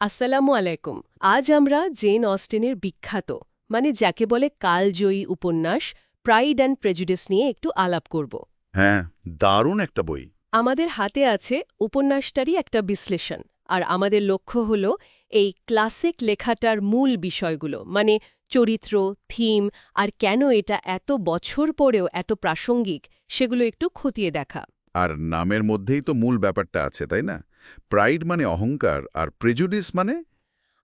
আসসালামু আলাইকুম। আজ আমরা জেন অস্টেনের বিখ্যাত মানে যাকে বলে কালজয়ী উপন্যাস প্রাইড অ্যান্ড প্রেজুডিস নিয়ে একটু আলাপ করব। হ্যাঁ দারুণ একটা বই। আমাদের হাতে আছে উপন্যাসটারই একটা বিশ্লেষণ আর আমাদের লক্ষ্য হল এই ক্লাসিক লেখাটার মূল বিষয়গুলো মানে চরিত্র থিম আর কেন এটা এত বছর পরেও এত প্রাসঙ্গিক সেগুলো একটু খতিয়ে দেখা। আর নামের মধ্যেই তো মূল ব্যাপারটা আছে তাই না? প্রাইড মানে অহংকার আর প্রেজুডিস মানে?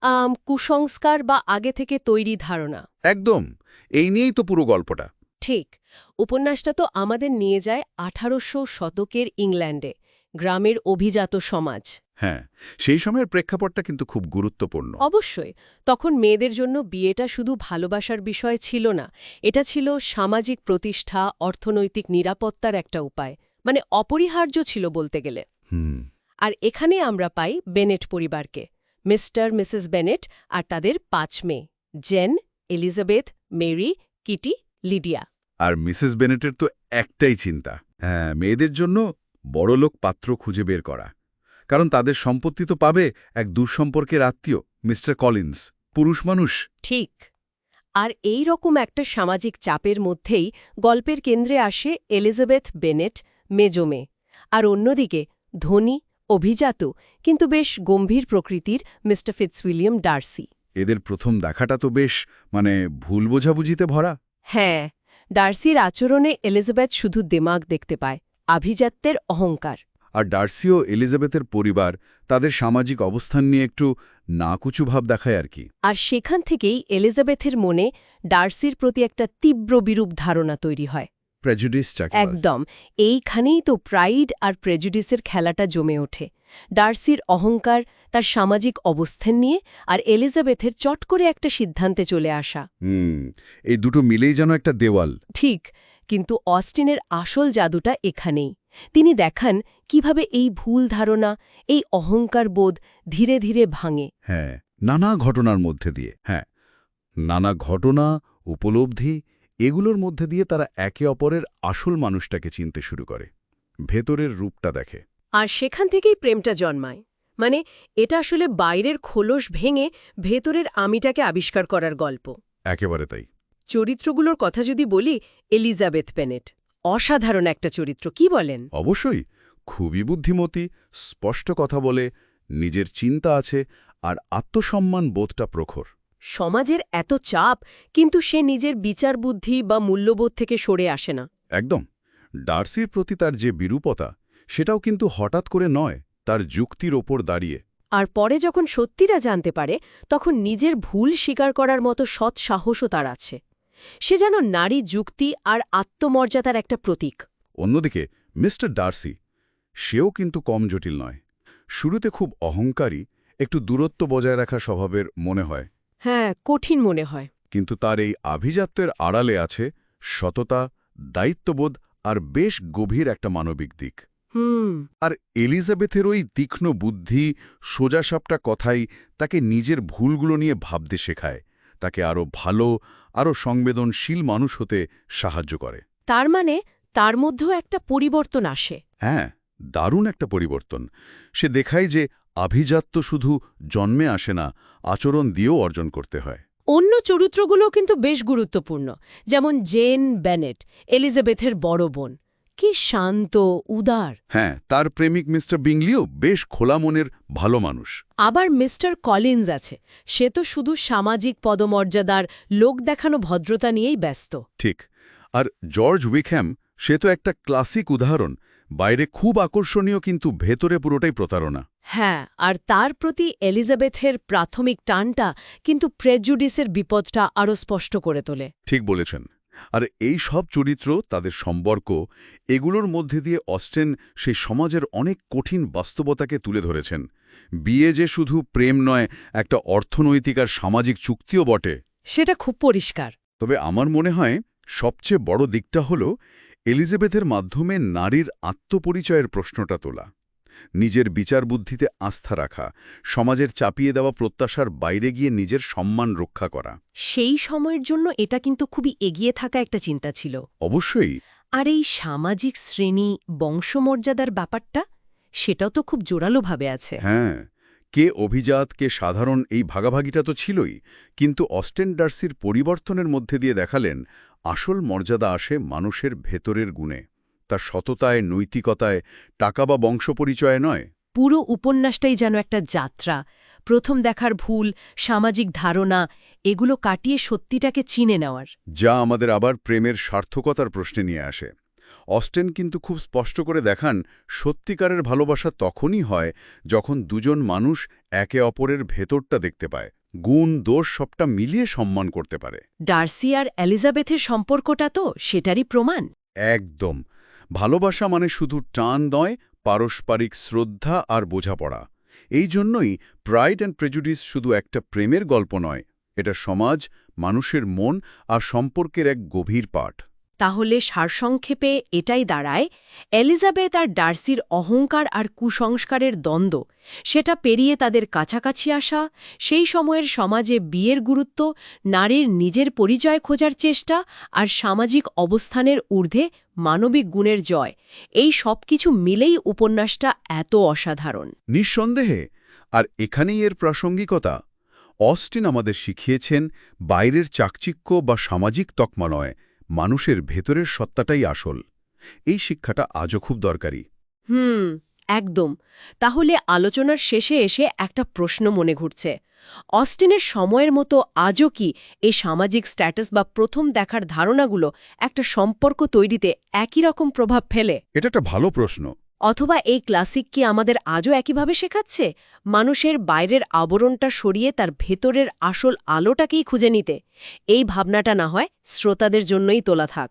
আম, কুসংস্কার বা আগে থেকে তৈরি ধারণা। একদম। এই নিয়েই তো পুরো গল্পটা। ঠিক। উপন্যাসটা তো আমাদের নিয়ে যায় আঠারোশো শতকের ইংল্যান্ডে গ্রামের অভিজাত সমাজ। হ্যাঁ সেই সময়ের প্রেক্ষাপটটা কিন্তু খুব গুরুত্বপূর্ণ। অবশ্যই। তখন মেয়েদের জন্য বিয়েটা শুধু ভালোবাসার বিষয় ছিল না এটা ছিল সামাজিক প্রতিষ্ঠা অর্থনৈতিক নিরাপত্তার একটা উপায়। মানে অপরিহার্য ছিল বলতে গেলে। হুম। আর এখানে আমরা পাই বেনেট পরিবারকে মিস্টার মিসেস বেনেট আর তাদের পাঁচ মেয়ে Jane Elizabeth Mary Kitty Lydia. আর মিসেস বেনেটের তো একটাই চিন্তা হ্যাঁ মেয়েদের জন্য বড়লোক পাত্র খুঁজে বের করা। কারণ তাদের সম্পত্তি তো পাবে এক দুঃসম্পর্কের আত্মীয় মিস্টার কলিন্স পুরুষ মানুষ। ঠিক। আর এই রকম একটা সামাজিক চাপের মধ্যেই গল্পের কেন্দ্রে আসে এলিজাবেথ বেনেট মেজোমে আর অন্যদিকে ধনী অভিজাত কিন্তু বেশ গম্ভীর প্রকৃতির মিস্টার ফিটসউইলিয়াম ডার্সি। এদের প্রথম দেখাটা তো বেশ মানে ভুল বোঝাবুঝিতে ভরা। হ্যাঁ ডার্সির আচরণে এলিজাবেথ শুধু দেমাগ দেখতে পায় আভিজাত্যের অহংকার। আর ডার্সি ও এলিজাবেথের পরিবার তাদের সামাজিক অবস্থান নিয়ে একটু নাকুচু ভাব দেখায় আর কি। আর সেখান থেকেই এলিজাবেথের মনে ডার্সির প্রতি একটা তীব্র বিরূপ ধারণা তৈরি হয়। প্রেজুডিসটা একদম। এইখানেই তো প্রাইড আর প্রেজুডিসের খেলাটা জমে ওঠে। ডার্সির অহংকার তার সামাজিক অবস্থান নিয়ে আর এলিজাবেথের চট করে একটা সিদ্ধান্তে চলে আসা। হুম এই দুটো মিলেই যেন একটা দেওয়াল। ঠিক কিন্তু অস্টিনের আসল জাদুটা এখানেই। তিনি দেখান কীভাবে এই ভুল ধারণা এই অহংকার বোধ ধীরে ধীরে ভাঙে। হ্যাঁ নানা ঘটনার মধ্যে দিয়ে। হ্যাঁ নানা ঘটনা উপলব্ধি এগুলোর মধ্যে দিয়ে তারা একে অপরের আসল মানুষটাকে চিনতে শুরু করে ভেতরের রূপটা দেখে। আর সেখান থেকেই প্রেমটা জন্মায়। মানে এটা আসলে বাইরের খোলস ভেঙে ভেতরের আমিটাকে আবিষ্কার করার গল্প। একেবারে তাই। চরিত্রগুলোর কথা যদি বলি এলিজাবেথ পেনেট অসাধারণ একটা চরিত্র কি বলেন? অবশ্যই খুবই বুদ্ধিমতী স্পষ্ট কথা বলে নিজের চিন্তা আছে আর আত্মসম্মান বোধটা প্রখর। সমাজের এত চাপ কিন্তু সে নিজের বিচার বুদ্ধি বা মূল্যবোধ থেকে সরে আসে না। একদম। ডার্সির প্রতি তার যে বিরূপতা সেটাও কিন্তু হঠাৎ করে নয় তার যুক্তির ওপর দাঁড়িয়ে। আর পরে যখন সত্যিটা জানতে পারে তখন নিজের ভুল স্বীকার করার মতো সৎ সাহসও তার আছে। সে যেন নারী যুক্তি আর আত্মমর্যাদার একটা প্রতীক। অন্যদিকে মিস্টার ডার্সি সেও কিন্তু কম জটিল নয়। শুরুতে খুব অহংকারী একটু দূরত্ব বজায় রাখা স্বভাবের মনে হয়। হ্যাঁ কঠিন মনে হয়। কিন্তু তার এই আভিজাত্যের আড়ালে আছে সততা দায়িত্ববোধ আর বেশ গভীর একটা মানবিক দিক। হুম। আর এলিজাবেথের ওই তীক্ষ্ণ বুদ্ধি সোজাসাপটা কথাই তাকে নিজের ভুলগুলো নিয়ে ভাবতে শেখায়। তাকে আরও ভালো আরও সংবেদনশীল মানুষ হতে সাহায্য করে। তার মানে তার মধ্যেও একটা পরিবর্তন আসে। হ্যাঁ দারুণ একটা পরিবর্তন। সে দেখায় যে আভিজাত্য শুধু জন্মে আসে না আচরণ দিয়েও অর্জন করতে হয়। অন্য চরিত্রগুলো কিন্তু বেশ গুরুত্বপূর্ণ যেমন জেন বেনেট এলিজাবেথের বড় বোন। কি শান্ত উদার। হ্যাঁ তার প্রেমিক মিস্টার বিংলিও বেশ খোলা মনের ভালো মানুষ। আবার মিস্টার কলিন্স আছে সে তো শুধু সামাজিক পদমর্যাদার লোক দেখানো ভদ্রতা নিয়েই ব্যস্ত। ঠিক আর জর্জ উইকহ্যাম সে তো একটা ক্লাসিক উদাহরণ বাইরে খুব আকর্ষণীয় কিন্তু ভেতরে পুরোটাই প্রতারণা। হ্যাঁ আর তার প্রতি এলিজাবেথের প্রাথমিক টানটা কিন্তু প্রেজুডিসের বিপদটা আরও স্পষ্ট করে তোলে। ঠিক বলেছেন। আর এই সব চরিত্র তাদের সম্পর্ক এগুলোর মধ্যে দিয়ে অস্টেন সেই সমাজের অনেক কঠিন বাস্তবতাকে তুলে ধরেছেন। বিয়ে যে শুধু প্রেম নয় একটা অর্থনৈতিক আর সামাজিক চুক্তিও বটে। সেটা খুব পরিষ্কার। তবে আমার মনে হয় সবচেয়ে বড় দিকটা হল এলিজাবেথের মাধ্যমে নারীর আত্মপরিচয়ের প্রশ্নটা তোলা নিজের বিচার বুদ্ধিতে আস্থা রাখা সমাজের চাপিয়ে দেওয়া প্রত্যাশার বাইরে গিয়ে নিজের সম্মান রক্ষা করা। সেই সময়ের জন্য এটা কিন্তু খুবই এগিয়ে থাকা একটা চিন্তা ছিল। অবশ্যই। আর এই সামাজিক শ্রেণি বংশমর্যাদার ব্যাপারটা সেটাও তো খুব জোরালোভাবে আছে। হ্যাঁ। কে অভিজাত কে সাধারণ এই ভাগাভাগিটা তো ছিলই কিন্তু অস্টেন ডার্সির পরিবর্তনের মধ্যে দিয়ে দেখালেন আসল মর্যাদা আসে মানুষের ভেতরের গুণে। তার সততায় নৈতিকতায় টাকা বা বংশপরিচয়ে নয়। পুরো উপন্যাসটাই যেন একটা যাত্রা। প্রথম দেখার ভুল সামাজিক ধারণা এগুলো কাটিয়ে সত্যিটাকে চিনে নেওয়ার। যা আমাদের আবার প্রেমের সার্থকতার প্রশ্নে নিয়ে আসে। অস্টেন কিন্তু খুব স্পষ্ট করে দেখান সত্যিকারের ভালোবাসা তখনই হয় যখন দুজন মানুষ একে অপরের ভেতরটা দেখতে পায়। গুণ দোষ সবটা মিলিয়ে সম্মান করতে পারে। ডার্সি আর এলিজাবেথের সম্পর্কটা তো সেটারই প্রমাণ। একদম। ভালোবাসা মানে শুধু টান নয় পারস্পরিক শ্রদ্ধা আর বোঝাপড়া। এই জন্যই প্রাইড অ্যান্ড প্রেজুডিস শুধু একটা প্রেমের গল্প নয় এটা সমাজ মানুষের মন আর সম্পর্কের এক গভীর পাঠ। তাহলে সারসংক্ষেপে এটাই দাঁড়ায়, এলিজাবেথ আর ডার্সির অহংকার আর কুসংস্কারের দ্বন্দ্ব, সেটা পেরিয়ে তাদের কাছাকাছি আসা, সেই সময়ের সমাজে বিয়ের গুরুত্ব, নারীর নিজের পরিচয় খোঁজার চেষ্টা আর সামাজিক অবস্থানের ঊর্ধ্বে মানবিক গুণের জয়, এই সব কিছু মিলেই উপন্যাসটা এত অসাধারণ। নিঃসন্দেহে, আর এখানেই এর প্রাসঙ্গিকতা, অস্টিন আমাদের শিখিয়েছেন বাইরের চাকচিক্য বা সামাজিক তকমা নয় মানুষের ভেতরের সত্তাটাই আসল। এই শিক্ষাটা আজও খুব দরকারি। হুম একদম। তাহলে আলোচনার শেষে এসে একটা প্রশ্ন মনে ঘুরছে। অস্টিনের সময়ের মতো আজও কি এই সামাজিক স্ট্যাটাস বা প্রথম দেখার ধারণাগুলো একটা সম্পর্ক তৈরিতে একই রকম প্রভাব ফেলে? এটা একটা ভালো প্রশ্ন। অথবা এই ক্লাসিক কি আমাদের আজও একইভাবে শেখাচ্ছে? মানুষের বাইরের আবরণটা সরিয়ে তার ভেতরের আসল আলোটাকেই খুঁজে নিতে। এই ভাবনাটা না হয় শ্রোতাদের জন্যই তোলা থাক।